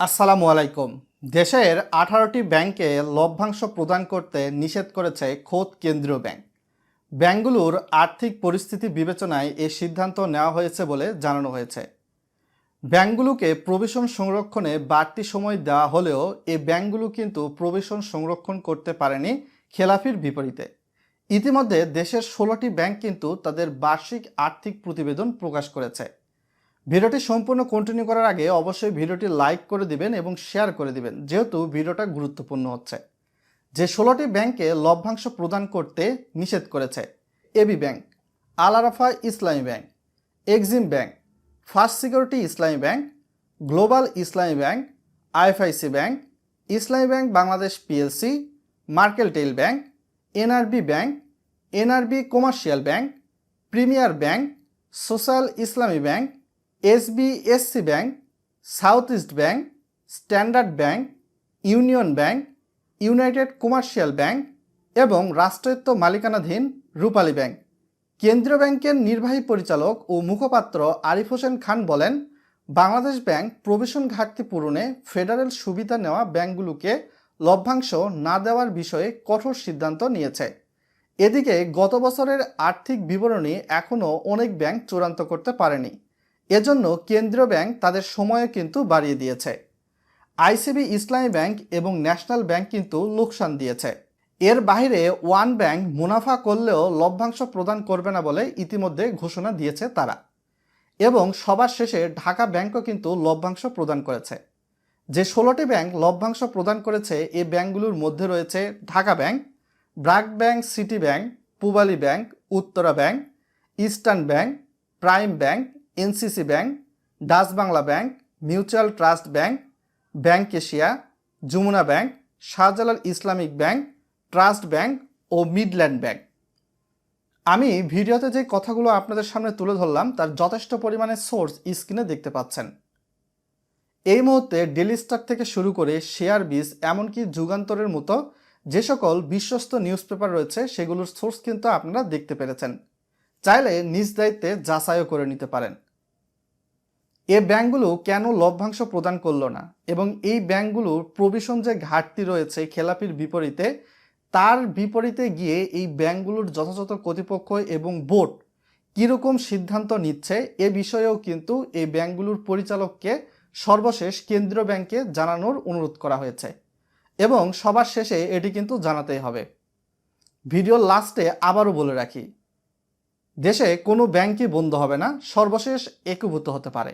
আসসালামু আলাইকুম। দেশের আঠারোটি ব্যাংকে লভ্যাংশ প্রদান করতে নিষেধ করেছে খোদ কেন্দ্রীয় ব্যাংক। ব্যাংকগুলোর আর্থিক পরিস্থিতি বিবেচনায় এ সিদ্ধান্ত নেওয়া হয়েছে বলে জানানো হয়েছে। ব্যাংকগুলোকে প্রবেশন সংরক্ষণে বাড়তি সময় দেওয়া হলেও এ ব্যাংকগুলো কিন্তু প্রবেশন সংরক্ষণ করতে পারেনি খেলাফির বিপরীতে। ইতিমধ্যে দেশের ষোলোটি ব্যাংক কিন্তু তাদের বার্ষিক আর্থিক প্রতিবেদন প্রকাশ করেছে। ভিডিওটি সম্পূর্ণ কন্টিনিউ করার আগে অবশ্যই ভিডিওটি লাইক করে দিবেন এবং শেয়ার করে দিবেন, যেহেতু ভিডিওটা গুরুত্বপূর্ণ হচ্ছে। যে ষোলোটি ব্যাংকে লভ্যাংশ প্রদান করতে নিষেধ করেছে AB Bank Al Arafa Islami Bank Exim Bank First Security Islami Bank Global Islami Bank IFIC Bank Islami Bank Bangladesh PLC Mercantile Bank NRB Bank NRB Commercial Bank Premier Bank Social Islami Bank SBSC Bank South East Bank Standard Bank Union Bank United Commercial Bank এবং রাষ্ট্রায়ত্ত মালিকানাধীন রূপালী bank. কেন্দ্রীয় ব্যাংকের নির্বাহী পরিচালক ও মুখপাত্র আরিফ হোসেন খান বলেন, Bangladesh bank probation ঘাটতি পূরণে ফেডারেল সুবিধা নেওয়া ব্যাংকগুলোকে লভ্যাংশ না দেওয়ার বিষয়ে কঠোর সিদ্ধান্ত নিয়েছে। এদিকে গত বছরের আর্থিক বিবরণী এখনও অনেক ব্যাংক চূড়ান্ত করতে পারেনি। এজন্য কেন্দ্রীয় ব্যাংক তাদের সময়ও কিন্তু বাড়িয়ে দিয়েছে। আইসিবি ইসলামী ব্যাংক এবং ন্যাশনাল ব্যাংক কিন্তু লোকসান দিয়েছে। এর বাইরে ওয়ান ব্যাংক মুনাফা করলেও লভ্যাংশ প্রদান করবে না বলে ইতিমধ্যে ঘোষণা দিয়েছে তারা। এবং সবার শেষে ঢাকা ব্যাংকও কিন্তু লভ্যাংশ প্রদান করেছে। যে ষোলোটি ব্যাংক লভ্যাংশ প্রদান করেছে এই ব্যাংকগুলোর মধ্যে রয়েছে Dhaka Bank, BRAC Bank, City Bank, Pubali Bank, Uttara Bank, Eastern Bank, Prime Bank NCC Bank, Dutch Bangla Bank, Mutual Trust Bank Bank Asia, Jamuna Bank, Shahjalal Islamic Bank, Trust Bank ও Midland bank. আমি ভিডিওতে যে কথাগুলো আপনাদের সামনে তুলে ধরলাম, তার যথেষ্ট পরিমাণে সোর্স স্ক্রিনে দেখতে পাচ্ছেন। এই মুহূর্তে ডেলি স্টার থেকে শুরু করে শেয়ার বিজ, এমনকি যুগান্তরের মতো যে সকল বিশ্বস্ত নিউজ পেপার রয়েছে, সেগুলোর সোর্স কিন্তু আপনারা দেখতে পেরেছেন। চাইলে নিজ দায়িত্বে যাচাইও করে নিতে পারেন। এ ব্যাংকগুলো কেন লভ্যাংশ প্রদান করল না? এবং এই ব্যাংকগুলোর প্রভিশন যে ঘাটতি রয়েছে খেলাপির বিপরীতে, তার বিপরীতে গিয়ে এই ব্যাংকগুলোর যথাযথ কর্তৃপক্ষ এবং বোর্ড কীরকম সিদ্ধান্ত নিচ্ছে, এ বিষয়েও কিন্তু এই ব্যাংকগুলোর পরিচালককে সর্বশেষ কেন্দ্রীয় ব্যাংকে জানানোর অনুরোধ করা হয়েছে। এবং সবার শেষে এটি কিন্তু জানাতেই হবে। ভিডিও লাস্টে আবারও বলে রাখি, দেশে কোনো ব্যাংকই বন্ধ হবে না, সর্বশেষ একীভূত হতে পারে।